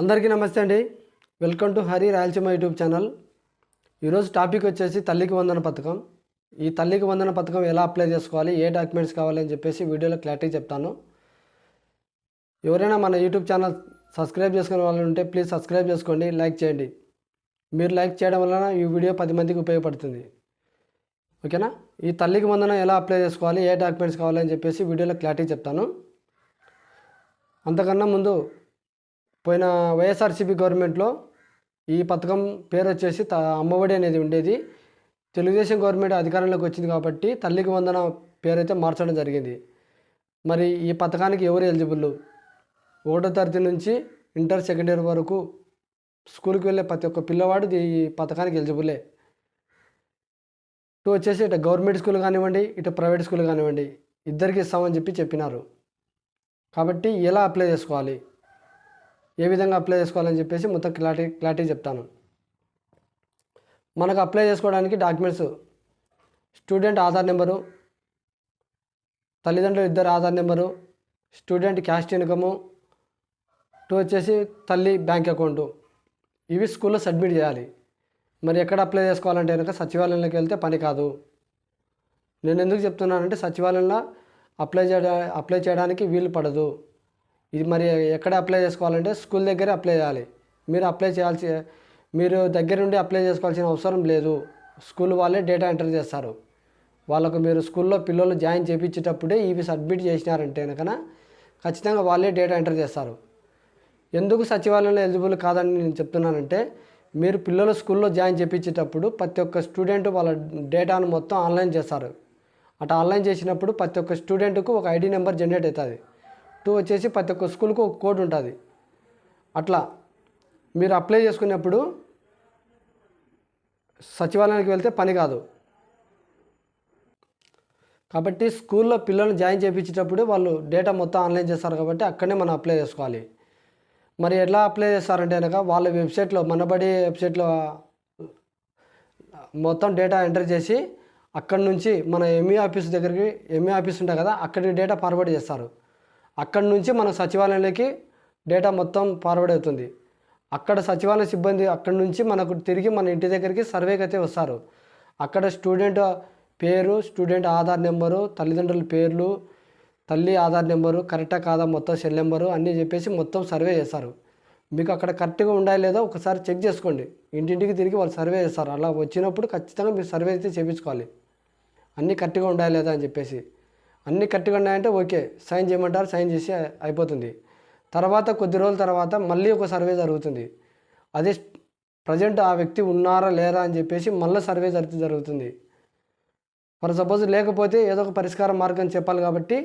అందరికీ నమస్తే అండి. Welcome to Hari Rayalaseema YouTube channel. ఈరోజు టాపిక్ వచ్చేసి తల్లికి వందన పథకం. ఈ తల్లికి వందన పథకం ఎలా అప్లై చేసుకోవాలి ఏ డాక్యుమెంట్స్ కావాలి అని చెప్పేసి వీడియోలో క్లారిటీ చెప్తాను. ఎవరైనా మన యూట్యూబ్ ఛానల్ సబ్స్క్రైబ్ చేసుకునే వాళ్ళు ఉంటే ప్లీజ్ సబ్స్క్రైబ్ చేసుకోండి లైక్ చేయండి. మీరు లైక్ చేయడం వలన ఈ వీడియో పది మందికి ఉపయోగపడుతుంది. ఓకేనా? ఈ తల్లికి వందన ఎలా అప్లై చేసుకోవాలి ఏ డాక్యుమెంట్స్ కావాలి అని చెప్పేసి వీడియోలో క్లారిటీ చెప్తాను. అంతకన్నా ముందు పోయిన వైఎస్ఆర్సీపీ గవర్నమెంట్లో ఈ పథకం పేరు వచ్చేసి త అమ్మఒడి అనేది ఉండేది. తెలుగుదేశం గవర్నమెంట్ అధికారంలోకి వచ్చింది కాబట్టి తల్లికి వందన పేరు అయితే మార్చడం జరిగింది. మరి ఈ పథకానికి ఎవరు ఎలిజిబుల్? ఒకటో తరగతి నుంచి ఇంటర్ సెకండ్ ఇయర్ వరకు స్కూల్కి వెళ్ళే ప్రతి ఒక్క పిల్లవాడు ఈ పథకానికి ఎలిజిబులే. ఇటు వచ్చేసి ఇటు గవర్నమెంట్ స్కూల్ కానివ్వండి ఇటు ప్రైవేట్ స్కూల్ కానివ్వండి ఇద్దరికి ఇస్తామని చెప్పి చెప్పినారు. కాబట్టి ఎలా అప్లై చేసుకోవాలి? ఏ విధంగా అప్లై చేసుకోవాలని చెప్పేసి మొత్తం క్లారిటీ క్లారిటీ చెప్తాను. మనకు అప్లై చేసుకోవడానికి డాక్యుమెంట్స్ స్టూడెంట్ ఆధార్ నెంబరు తల్లిదండ్రులు ఇద్దరు Aadhaar number student caste income two వచ్చేసి తల్లి బ్యాంక్ అకౌంటు ఇవి స్కూల్లో సబ్మిట్ చేయాలి. మరి ఎక్కడ అప్లై చేసుకోవాలంటే కనుక సచివాలయంలోకి వెళ్తే పని కాదు. నేను ఎందుకు చెప్తున్నానంటే సచివాలయంలో అప్లై చేయడా అప్లై చేయడానికి వీలు పడదు. ఇది మరి ఎక్కడ అప్లై చేసుకోవాలంటే స్కూల్ దగ్గరే అప్లై చేయాలి. మీరు అప్లై చేయాల్సి మీరు దగ్గర నుండి అప్లై చేసుకోవాల్సిన అవసరం లేదు. స్కూల్ వాళ్ళే డేటా ఎంటర్ చేస్తారు. వాళ్ళకు మీరు స్కూల్లో పిల్లలు జాయిన్ చేయించేటప్పుడే ఇవి సబ్మిట్ చేసినారంటే కనుక ఖచ్చితంగా వాళ్ళే డేటా ఎంటర్ చేస్తారు. ఎందుకు సచివాలయంలో ఎలిజిబుల్ కాదని నేను చెప్తున్నానంటే మీరు పిల్లలు స్కూల్లో జాయిన్ చేయించేటప్పుడు ప్రతి ఒక్క స్టూడెంట్ వాళ్ళ డేటాను మొత్తం ఆన్లైన్ చేస్తారు. అట్లా ఆన్లైన్ చేసినప్పుడు ప్రతి ఒక్క స్టూడెంట్కు ఒక ఐడి నెంబర్ జనరేట్ అవుతుంది. టూ వచ్చేసి ప్రతి ఒక్క స్కూల్కు ఒక కోడ్ ఉంటుంది. అట్లా మీరు అప్లై చేసుకున్నప్పుడు సచివాలయానికి వెళ్తే పని కాదు. కాబట్టి స్కూల్లో పిల్లల్ని జాయిన్ చేయించేటప్పుడు వాళ్ళు డేటా మొత్తం ఆన్లైన్ చేస్తారు కాబట్టి అక్కడనే మనం అప్లై చేసుకోవాలి. మరి ఎట్లా అప్లై చేస్తారంటే కనుక వాళ్ళ వెబ్సైట్లో మనబడి వెబ్సైట్లో మొత్తం డేటా ఎంటర్ చేసి అక్కడ నుంచి మన ఎంఈ ఆఫీస్ దగ్గరికి ఎంఈ ఆఫీస్ ఉంటాయి కదా అక్కడికి డేటా ఫార్వర్డ్ చేస్తారు. అక్కడి నుంచి మన సచివాలయంలోకి డేటా మొత్తం ఫార్వర్డ్ అవుతుంది. అక్కడ సచివాలయ సిబ్బంది అక్కడి నుంచి మనకు తిరిగి మన ఇంటి దగ్గరికి సర్వేకి అయితే వస్తారు. అక్కడ స్టూడెంట్ పేరు స్టూడెంట్ ఆధార్ నెంబరు తల్లిదండ్రుల పేర్లు తల్లి ఆధార్ నెంబరు కరెక్టా కాదా మొత్తం సెల్ నెంబరు అన్నీ చెప్పేసి మొత్తం సర్వే చేస్తారు. మీకు అక్కడ కరెక్ట్గా ఉండాలి లేదో ఒకసారి చెక్ చేసుకోండి. ఇంటింటికి తిరిగి వాళ్ళు సర్వే చేస్తారు. అలా వచ్చినప్పుడు ఖచ్చితంగా మీరు సర్వే అయితే చేయించుకోవాలి అన్నీ కరెక్ట్గా ఉండాలి లేదా అని చెప్పేసి. అన్నీ కరెక్ట్గా ఉన్నాయంటే ఓకే సైన్ చేయమంటారు సైన్ చేసి అయిపోతుంది. తర్వాత కొద్ది రోజుల తర్వాత మళ్ళీ ఒక సర్వే జరుగుతుంది. అదే ప్రజెంట్ ఆ వ్యక్తి ఉన్నారా లేరా అని చెప్పేసి మళ్ళీ సర్వే జరిగితే జరుగుతుంది. ఫర్ సపోజ్ లేకపోతే ఏదో ఒక పరిష్కార మార్గం చెప్పాలి కాబట్టి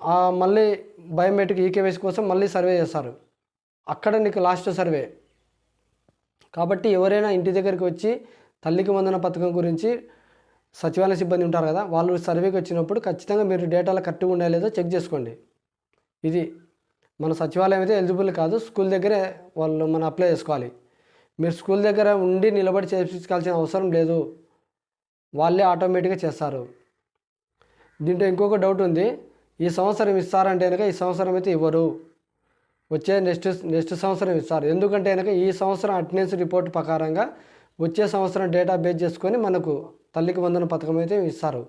ఆ మళ్ళీ బయోమెట్రిక్ ఈకేవైసీ కోసం మళ్ళీ సర్వే చేస్తారు. అక్కడ నీకు లాస్ట్ సర్వే. కాబట్టి ఎవరైనా ఇంటి దగ్గరికి వచ్చి తల్లికి వందన పథకం గురించి సచివాలయ సిబ్బంది ఉంటారు కదా వాళ్ళు సర్వేకి వచ్చినప్పుడు ఖచ్చితంగా మీరు డేటాలో కరెక్ట్గా ఉండాలి లేదో చెక్ చేసుకోండి. ఇది మన సచివాలయం అయితే ఎలిజిబుల్ కాదు స్కూల్ దగ్గరే వాళ్ళు మనం అప్లై చేసుకోవాలి. మీరు స్కూల్ దగ్గర ఉండి నిలబడి చేయించాల్సిన అవసరం లేదు. వాళ్ళే ఆటోమేటిక్గా చేస్తారు. దీంట్లో ఇంకొక డౌట్ ఉంది ఈ సంవత్సరం ఇస్తారంటే కనుక ఈ సంవత్సరం అయితే ఇవ్వరు. వచ్చే నెక్స్ట్ నెక్స్ట్ సంవత్సరం ఇస్తారు. ఎందుకంటే కనుక ఈ సంవత్సరం అటెండెన్స్ రిపోర్ట్ ప్రకారంగా వచ్చే సంవత్సరం డేటా బేస్ చేసుకొని మనకు తల్లికి వందన పథకం అయితే ఇస్తారు.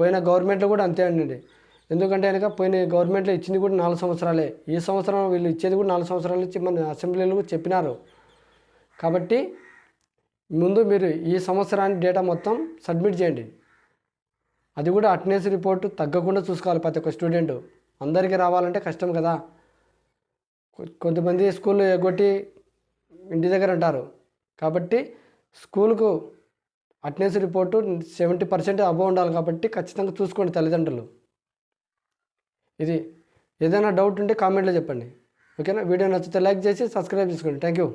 పోయిన గవర్నమెంట్లో కూడా అంతే అండి. ఎందుకంటే కనుక పోయిన గవర్నమెంట్లో ఇచ్చింది కూడా నాలుగు సంవత్సరాలే. ఈ సంవత్సరం వీళ్ళు ఇచ్చేది కూడా నాలుగు సంవత్సరాలు ఇచ్చి మన అసెంబ్లీలో చెప్పినారు. కాబట్టి ముందు మీరు ఈ సంవత్సరానికి డేటా మొత్తం సబ్మిట్ చేయండి. అది కూడా అటెండెన్స్ రిపోర్ట్ తగ్గకుండా చూసుకోవాలి ప్రతి ఒక్క స్టూడెంట్. అందరికీ రావాలంటే కష్టం కదా. కొంతమంది స్కూల్లో ఎగ్గొట్టి ఇంటి దగ్గర ఉంటారు. కాబట్టి స్కూల్కు attendance report seventy percent above ఉండాలి కాబట్టి ఖచ్చితంగా చూసుకోండి తల్లిదండ్రులు. ఇది ఏదైనా డౌట్ ఉంటే కామెంట్లో చెప్పండి. ఓకేనా? వీడియో నచ్చితే లైక్ చేసి సబ్స్క్రైబ్ చేసుకోండి. Thank you.